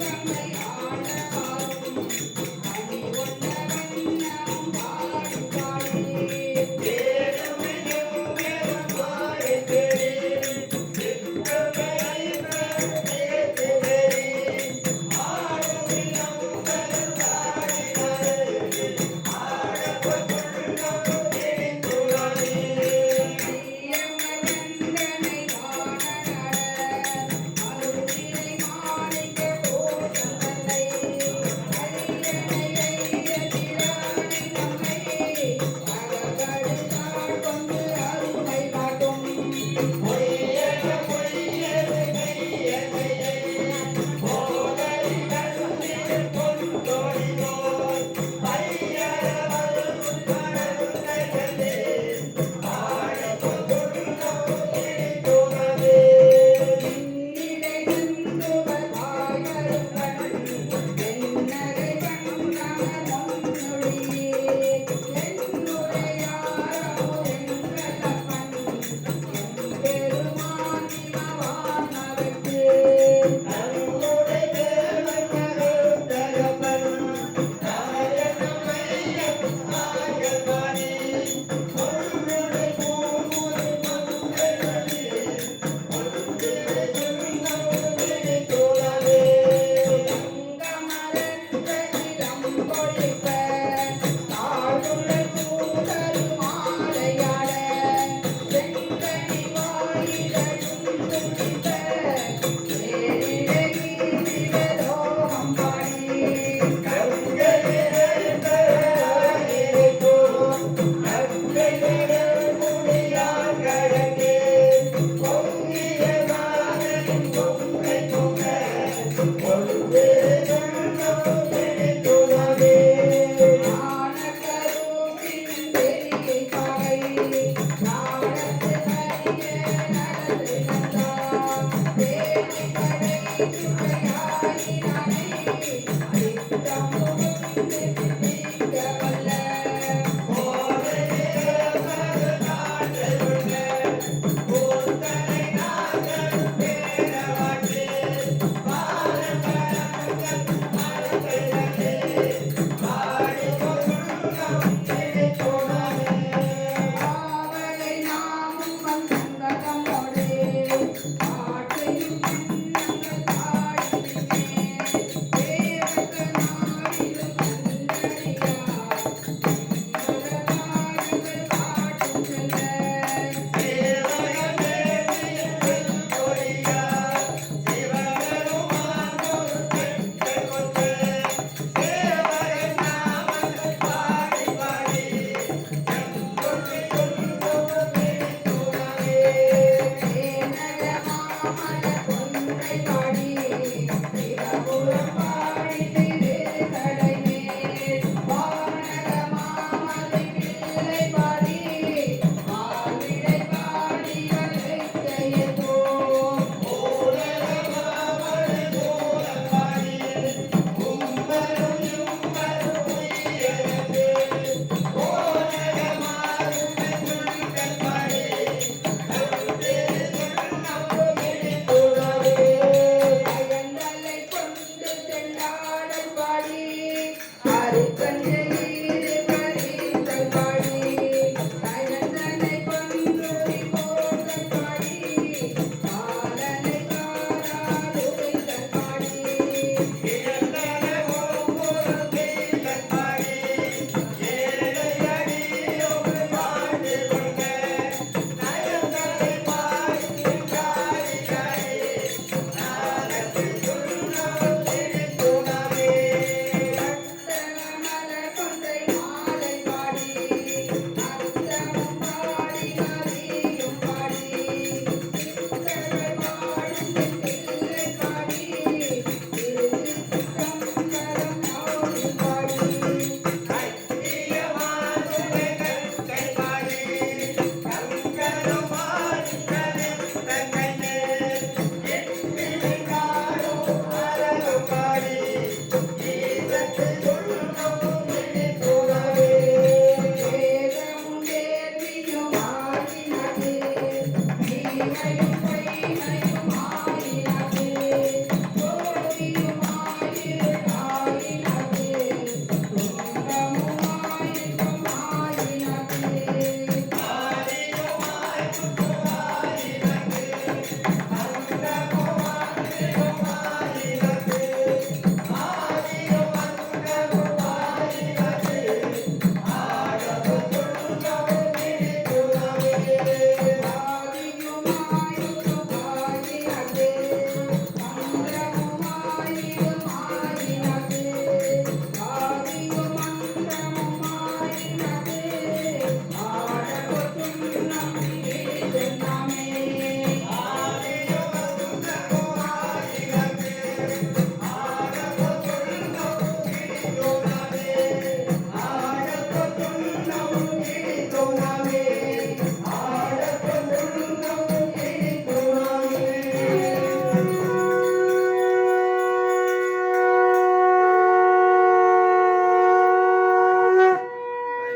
ஆட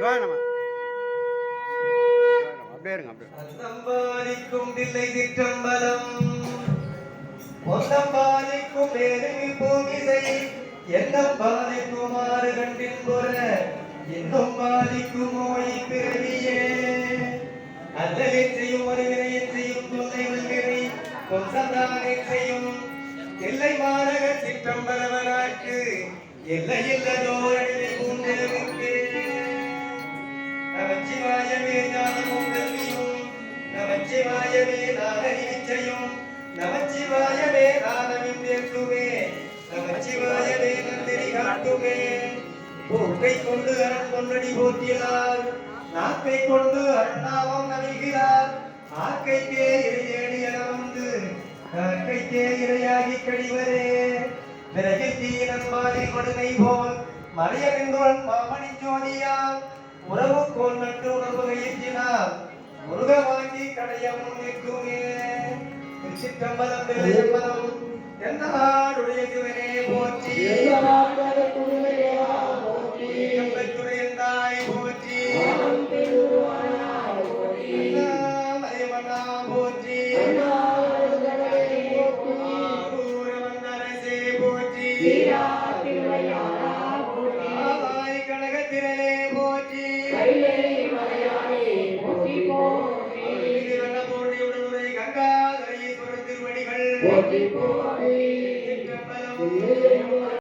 சிவாயணமா அப்படியே இருங்க அப்படியே. சம்பாதிக்கும் தில்லை திட்டம்பலம். சம்பாதிக்கும் மேலும் பூமிசை. எண்ணம் பாதிக்குமாறு கண்டின் போல இன்னும் பாதிக்குமோ இப்பிறவியே அல்ல வெற்றியும் வருகிற என்றையும் தொல்லை வல்கிறை. கொசந்தான் என்றையும் எல்லை மாநகர் சிற்றம்பலவனாக்கு எல்லை இல்லதோரணிலே நாக்கை கொண்டு அரண் பொன்னடி போற்றினார். நாக்கை கொண்டு அண்ணாவம் நல்கிறார். நாக்கைக்கே இறையேடி என வந்து நாக்கைக்கே இரையாகி கழிவரே. விரைவில் தீயினம் மாறி கொடுமை போல் மறைய நின்றவன் மாமணி ஜோதியார் உறவு கோல் நட்டு உணர்வு கையினால் முருக வாங்கி கடைய முன்னிற்குமே திருச்சிற்றம்பலம் எந்த நாடுடைய சிவனே போற்றி. Lord.